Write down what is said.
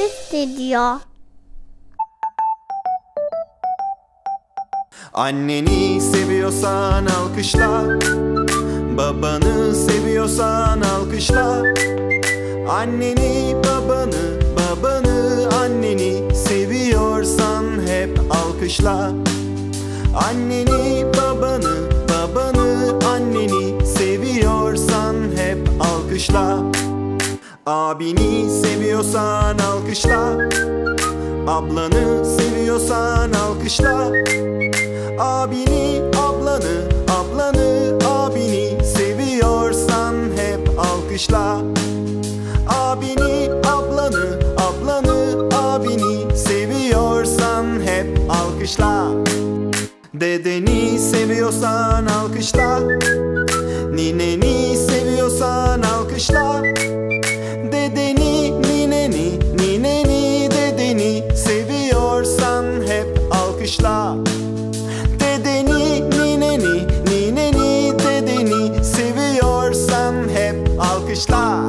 hissediyor. Anneni seviyorsan alkışla Babanı seviyorsan alkışla. Anneni babanı babanı anneni seviyorsan hep alkışla. Anneni babanı babanı anneni seviyorsan hep alkışla Abini seviyorsan alkışla Ablanı seviyorsan alkışla Abini, ablanı, ablanı, abini seviyorsan hep alkışla. Abini, ablanı, ablanı, abini seviyorsan hep alkışla. Dedeni seviyorsan alkışla. Nineni seviyorsan alkışla. Dedeni, nineni, nineni, dedeni seviyorsan hep alkışla.